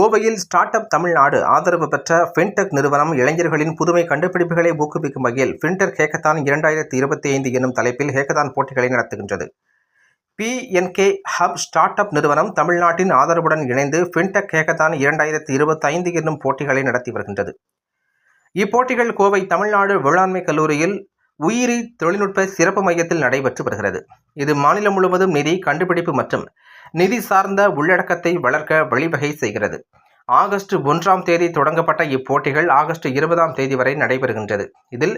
கோவையில் start up Tamil Nadu ஆதரவு பெற்ற ஃபின்டெக் நிறுவனம் இளைஞர்களின் புதுமை கண்டுபிடிப்புகளை ஊக்குவிக்கும் வகையில் ஃபின்டெக் ஹேக்கத்தான் இரண்டாயிரத்தி இருபத்தி ஐந்து என்னும் தலைப்பில் ஹேக்கத்தான் போட்டிகளை நடத்துகின்றது. பிஎன்கே ஹப் ஸ்டார்ட் அப் நிறுவனம் தமிழ்நாட்டின் ஆதரவுடன் இணைந்து ஃபின்டெக் ஹேக்கத்தான் இரண்டாயிரத்தி இருபத்தி ஐந்து என்னும் போட்டிகளை நடத்தி வருகின்றது. இப்போட்டிகள் கோவை தமிழ்நாடு வேளாண்மை கல்லூரியில் உயிரி தொழில்நுட்ப சிறப்பு மையத்தில் நடைபெற்று வருகிறது. இது மாநிலம் முழுவதும் நிதி கண்டுபிடிப்பு மற்றும் நிதி சார்ந்த உள்ளடக்கத்தை வளர்க்க வழிவகை செய்கிறது. ஆகஸ்ட் ஒன்றாம் தேதி தொடங்கப்பட்ட இப்போட்டிகள் ஆகஸ்ட் இருபதாம் தேதி வரை நடைபெறுகின்றது. இதில்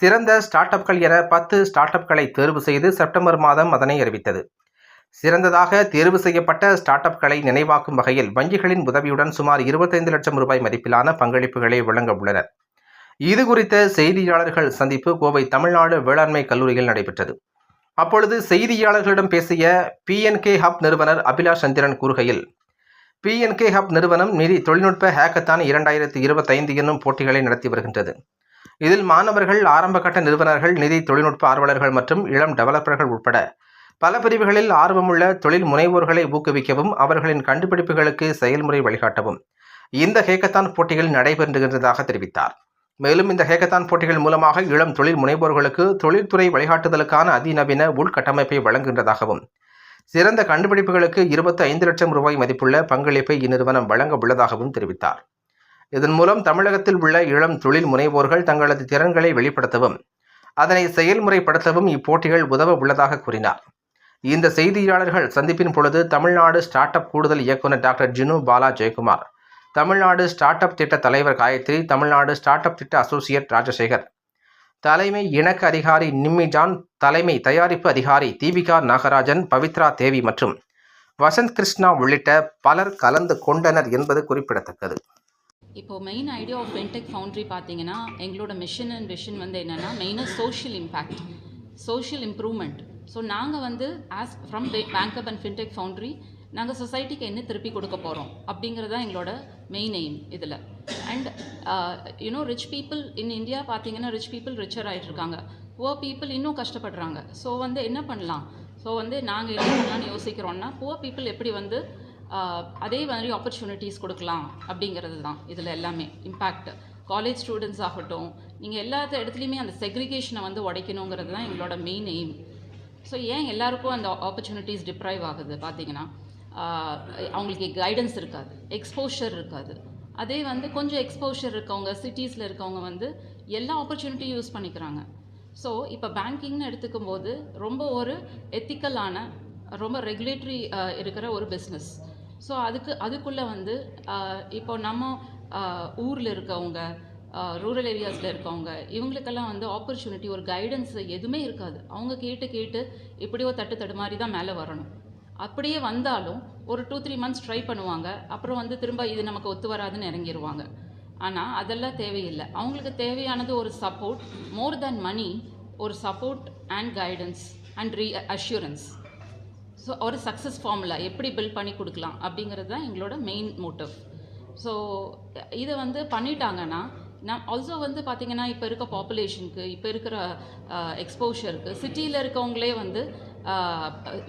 சிறந்த ஸ்டார்ட் அப்கள் என பத்து ஸ்டார்ட் அப்களை தேர்வு செய்து செப்டம்பர் மாதம் அதனை அறிவித்தது. சிறந்ததாக தேர்வு செய்யப்பட்ட ஸ்டார்ட் அப்களை நினைவாக்கும் வகையில் வங்கிகளின் உதவியுடன் சுமார் இருபத்தைந்து லட்சம் ரூபாய் மதிப்பிலான பங்களிப்புகளை வழங்க உள்ளனர். இது குறித்த செய்தியாளர்கள் சந்திப்பு கோவை தமிழ்நாடு வேளாண்மை கல்லூரியில் நடைபெற்றது. அப்பொழுது செய்தியாளர்களிடம் பேசிய பிஎன்கே ஹப் நிறுவனர் அபிலாஷ் சந்திரன் கூறுகையில் பிஎன்கே ஹப் நிறுவனம் நிதி தொழில்நுட்ப ஹேக்கத்தான் இரண்டாயிரத்தி இருபத்தைந்து என்னும் போட்டிகளை நடத்தி வருகின்றது. இதில் மாணவர்கள் ஆரம்பகட்ட நிறுவனர்கள் நிதி தொழில்நுட்ப ஆர்வலர்கள் மற்றும் இளம் டெவலப்பர்கள் உட்பட பல பிரிவுகளில் ஆர்வமுள்ள தொழில் முனைவோர்களை ஊக்குவிக்கவும் அவர்களின் கண்டுபிடிப்புகளுக்கு செயல்முறை வழிகாட்டவும் இந்த ஹேக்கத்தான் போட்டிகள் நடைபெறுகின்றதாக தெரிவித்தார். மேலும் இந்த ஹேக்கத்தான் போட்டிகள் மூலமாக இளம் தொழில் முனைவோர்களுக்கு தொழில்துறை வழிகாட்டுதலுக்கான அதிநவீன உள்கட்டமைப்பை வழங்குகின்றதாகவும் சிறந்த கண்டுபிடிப்புகளுக்கு இருபத்தி ஐந்து லட்சம் ரூபாய் மதிப்புள்ள பங்களிப்பை இந்நிறுவனம் வழங்க உள்ளதாகவும் தெரிவித்தார். இதன் மூலம் தமிழகத்தில் உள்ள இளம் தொழில் முனைவோர்கள் தங்களது திறன்களை வெளிப்படுத்தவும் அதனை செயல்முறைப்படுத்தவும் இப்போட்டிகள் உதவ உள்ளதாக கூறினார். இந்த செய்தியாளர்கள் சந்திப்பின் பொழுது தமிழ்நாடு ஸ்டார்ட் அப் கூடுதல் இயக்குநர் doctor Jinu Bala Jayakumar Tamil Nadu start up திட்ட தலைவர் காயத்ரி தமிழ்நாடு ஸ்டார்ட் அப் திட்ட அசோசியேட் ராஜசேகர். தலைமை இணக்க அதிகாரி நிம்மி ஜான் தலைமை தயாரிப்பு அதிகாரி தீபிகா நாகராஜன் பவித்ரா தேவி மற்றும் வசந்த் கிருஷ்ணா உள்ளிட்ட பலர் கலந்து கொண்டனர் என்பது குறிப்பிடத்தக்கது. இப்போ main idea of fintech foundry பார்த்தீங்கன்னா எங்களோட மிஷன் அண்ட் விஷன் வந்து என்னென்னா மெயினாக social impact social improvement so நாங்கள் வந்து ஆஸ் ஃப்ரம் பேங்கப் அண்ட் ஃபின்டெக் ஃபவுண்ட்ரி நாங்கள் சொசைட்டிக்கு என்ன திருப்பி கொடுக்க போகிறோம் அப்படிங்கிறது தான் எங்களோட மெயின் எய்ம் இதில். And you know rich people in India பார்த்தீங்கன்னா ரிச் பீப்புள் ரிச்சர் ஆகிட்டு இருக்காங்க புவர் பீப்புள் இன்னும் கஷ்டப்படுறாங்க. ஸோ வந்து என்ன பண்ணலாம்? ஸோ வந்து நாங்கள் என்ன பண்ணலாம்னு யோசிக்கிறோன்னா புவர் பீப்புள் எப்படி வந்து uh, அதே மாதிரி ஆப்பர்ச்சுனிட்டிஸ் கொடுக்கலாம் அப்படிங்கிறது தான் இதில் எல்லாமே. இம்பேக்ட் காலேஜ் ஸ்டூடெண்ட்ஸ் ஆகட்டும் நீங்கள் எல்லா இடத்துலையுமே அந்த செக்ரிகேஷனை வந்து உடைக்கணுங்கிறது தான் எங்களோட மெயின் எய்ம் ஸோ ஏன் எல்லாருக்கும் அந்த ஆப்பர்ச்சுனிட்டிஸ் டிப்ரைவ் ஆகுது பார்த்தீங்கன்னா அவங்களுக்கு கைடன்ஸ் இருக்காது. எக்ஸ்போஷர் இருக்காது. அதே வந்து கொஞ்சம் எக்ஸ்போஷர் இருக்கவங்க சிட்டிஸில் இருக்கவங்க வந்து எல்லா ஆப்பர்ச்சுனிட்டியும் யூஸ் பண்ணிக்கிறாங்க. ஸோ இப்போ பேங்கிங்னு எடுத்துக்கும் போது ரொம்ப ஒரு எத்திக்கலான ரொம்ப ரெகுலேட்டரி இருக்கிற ஒரு பிஸ்னஸ் ஸோ அதுக்கு அதுக்குள்ளே வந்து இப்போ நம்ம ஊரில் இருக்கவங்க ரூரல் ஏரியாஸில் இருக்கவங்க இவங்களுக்கெல்லாம் வந்து ஆப்பர்ச்சுனிட்டி ஒரு கைடன்ஸ் எதுவுமே இருக்காது. அவங்க கேட்டு கேட்டு எப்படியோ தட்டு தடு மாதிரி தான் மேலே வரணும். அப்படியே வந்தாலும் ஒரு டூ த்ரீ மந்த்ஸ் ட்ரை பண்ணுவாங்க. அப்புறம் வந்து திரும்ப இது நமக்கு ஒத்து வராதுன்னு இறங்கிடுவாங்க ஆனால் அதெல்லாம் தேவையில்லை. அவங்களுக்கு தேவையானது ஒரு சப்போர்ட் மோர் தேன் மணி ஒரு support and guidance and reassurance so ஒரு சக்ஸஸ் ஃபார்முலா எப்படி பில்ட் பண்ணி கொடுக்கலாம் அப்படிங்கிறது தான் எங்களோட மெயின் மோட்டிவ் ஸோ இதை வந்து பண்ணிட்டாங்கன்னா நான் ஆல்சோ வந்து பார்த்திங்கன்னா இப்போ இருக்க பாப்புலேஷனுக்கு இப்போ இருக்கிற எக்ஸ்போஷருக்கு சிட்டியில் இருக்கவங்களே வந்து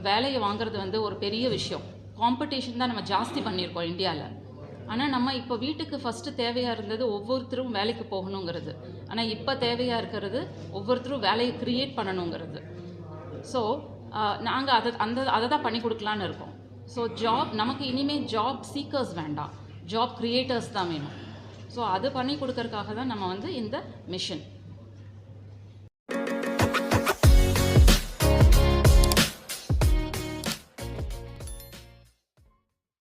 வேலையை வாங்குறது வந்து ஒரு பெரிய விஷயம். காம்படிஷன் தான் நம்ம ஜாஸ்தி பண்ணியிருக்கோம் இந்தியாவில் ஆனால் நம்ம இப்போ வீட்டுக்கு ஃபஸ்ட்டு தேவையாக இருந்தது ஒவ்வொருத்தரும் வேலைக்கு போகணுங்கிறது. ஆனால் இப்போ தேவையாக இருக்கிறது ஒவ்வொருத்தரும் வேலையை க்ரியேட் பண்ணணுங்கிறது. ஸோ நாங்கள் அதை அந்த அதை தான் பண்ணி கொடுக்கலான்னு இருக்கோம். ஸோ ஜாப் நமக்கு இனிமேல் ஜாப் சீக்கர்ஸ் வேண்டாம். ஜாப் க்ரியேட்டர்ஸ் தான் வேணும். ஸோ அது பண்ணி கொடுக்கறதுக்காக தான் நம்ம வந்து இந்த மிஷின்